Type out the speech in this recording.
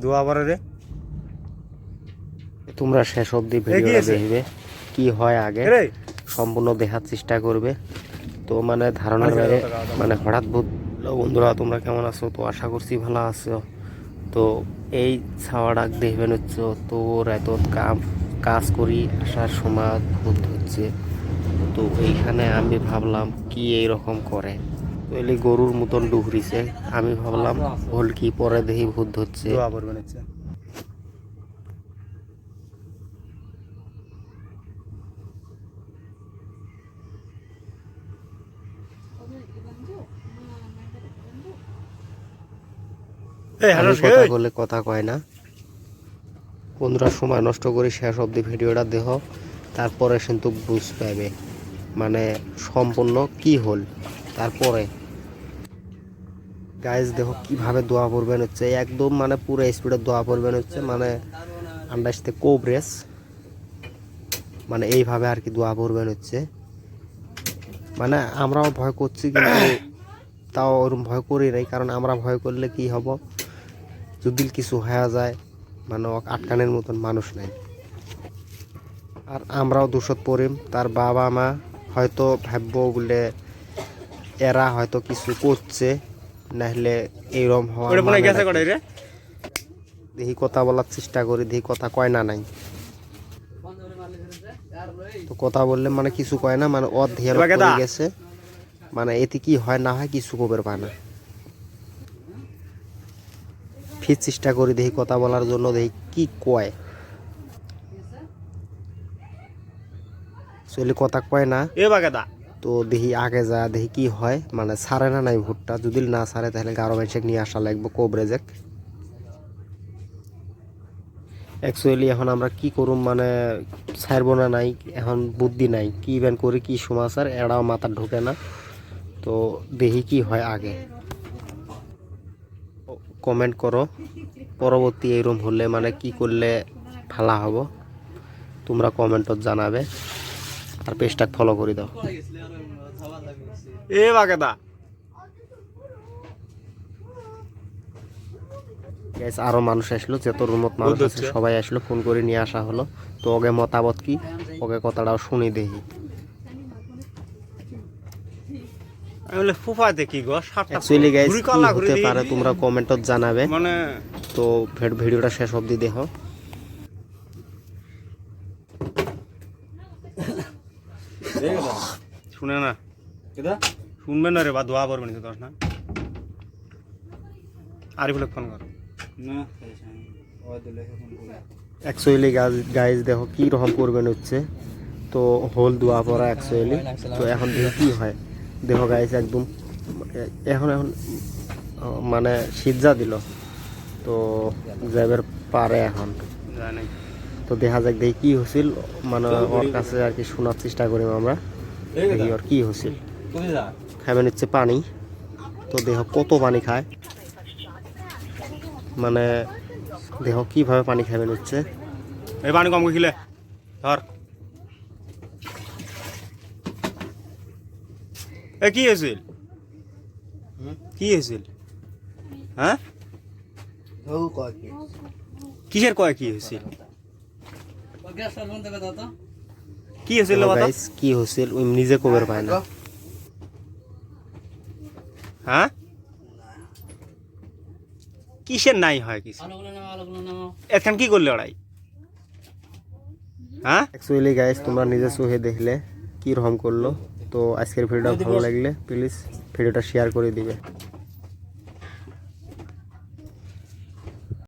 দোয়া পরে রে তোমরা শেষ অবধি ভিডিওটা দেখবে কি হয় আগে। সম্পূর্ণ দেখার চেষ্টা করবে। তো মানে ধারণার বাইরে। মানে হঠাৎ বন্ধুরা তোমরা কেমন আছো? তো আশা করছি ভালো আছো। তো এই ছাওয়া ডাক দেখবেন হচ্ছে। তো এত কাম কাজ করি আসার সময় ভূত হচ্ছে। তো এইখানে আমি ভাবলাম কি এই রকম করে। এলি গরুর মতন ডুহরিছে। আমি ভাবলাম ভুল কি পরে দেখি ভূত ধরছে। কথা বলে কথা কয় না। বন্ধুরা সময় নষ্ট করে শেষ অবধি ভিডিওটা দেহ। তারপরে কিন্তু বুঝ পাবে মানে সম্পূর্ণ কি হল। তারপরে গাইজ দেখো কীভাবে দোয়া পড়বেন হচ্ছে, একদম মানে পুরো স্পিডে দোয়া পড়বেন হচ্ছে মানে আন্দাজতে কোবরেস মানে এইভাবে আর কি দোয়া পড়বেন হচ্ছে। মানে আমরাও ভয় করছি কিন্তু তাও ওরকম ভয় করি নাই, কারণ আমরা ভয় করলে কি হব? যদি কিছু হয়ে যায় মানে আটকানের মতন মানুষ নাই। আর আমরাও দোষত পড়িম, তার বাবা মা হয়তো ভাববো বলে এরা হয়তো কিছু করছে। নাহলে এইরকম হওয়া ওটা মনে গেছে নাকি। রে। দেখি কথা বলার চেষ্টা করি দেখি কথা কয় না নাই। তো কথা বললে মানে কিছু কয় না মানে? গেছে। মানে এতে কি হয় না হয় কিছু কবের পায় না। ফির চেষ্টা করি দেখি কথা বলার জন্য দেখি কি কয়। চলে কথা কয় না। এ বাগাদা তো দেখি আগে যা দেখি কি হয়। মানে সারে না নাই ভুট্টা। যদি না সারে তাহলে গারো মানুষের নিয়ে আসা লাগবে কোবরেজেক অ্যাকচুয়ালি এখন আমরা কি করুম মানে ছাড়ব না নাই, এখন বুদ্ধি নাই। কি ইভেন করি, কি সমাচার, এড়াও মাথা ঢোকে না। তো দেখি কি হয় আগে। কমেন্ট করো, পরবর্তী এইরকম হলে মানে কি করলে ভালো হব, তোমরা কমেন্টত জানাবে। আর পেজটাক ফলো করে দাও। এ বাগাদা। গ্যাস আরও মানুষ আসলো যত রুমত মানুষ আছে সবাই আসলো ফোন করে নিয়ে আসা হলো। তো ওকে মতামত কি? ওকে কথাটাও শুনি দেখি। বলে গো অ্যাকচুয়ালি গাইস হতে পারে তোমরা কমেন্টত জানাবে। মানে তো ভিডিওটা শেষ অবধি দেখো। শুনে না। শুনবে না রে বা দোয়া করবে না দশ না? আরিফুল ফোন কর। অ্যাকচুয়ালি গাইজ দেখো কি রকম করবেন হচ্ছে। তো হোল দোয়া পড়া অ্যাকচুয়ালি তো এখন দেখো কি হয়। দেখো গাইজ একদম এখন এখন মানে সিজ্জা দিল। তো যাবের পারে এখন। জানি তো দেখা যাক দেখি কি হয়েছিল মানে ওর কাছে আর কি শোনার চেষ্টা করি আমরা। দেখি ওর কি হয়েছিল খাবেন হচ্ছে পানি। তো দেহ কত পানি খায়? মানে দেহ কীভাবে পানি খাবেন নিচ্ছে? এই পানি কম খিলে। ধর। এ কি হয়েছিল কি হয়েছিল হ্যাঁ? কিসের কয় কি হয়েছিল কি হয়েছিল guys, কি হয়েছিল ওই নিজে কবের পায় না। হ্যাঁ কিসের নাই হয় কিছু? এখন কি করলে ওরাই? হ্যাঁ অ্যাকচুয়ালি গাইস তোমরা নিজে চোখে দেখলে কি রকম করল। তো আজকের ভিডিওটা ভালো লাগলে প্লিজ ভিডিওটা শেয়ার করে দিবে।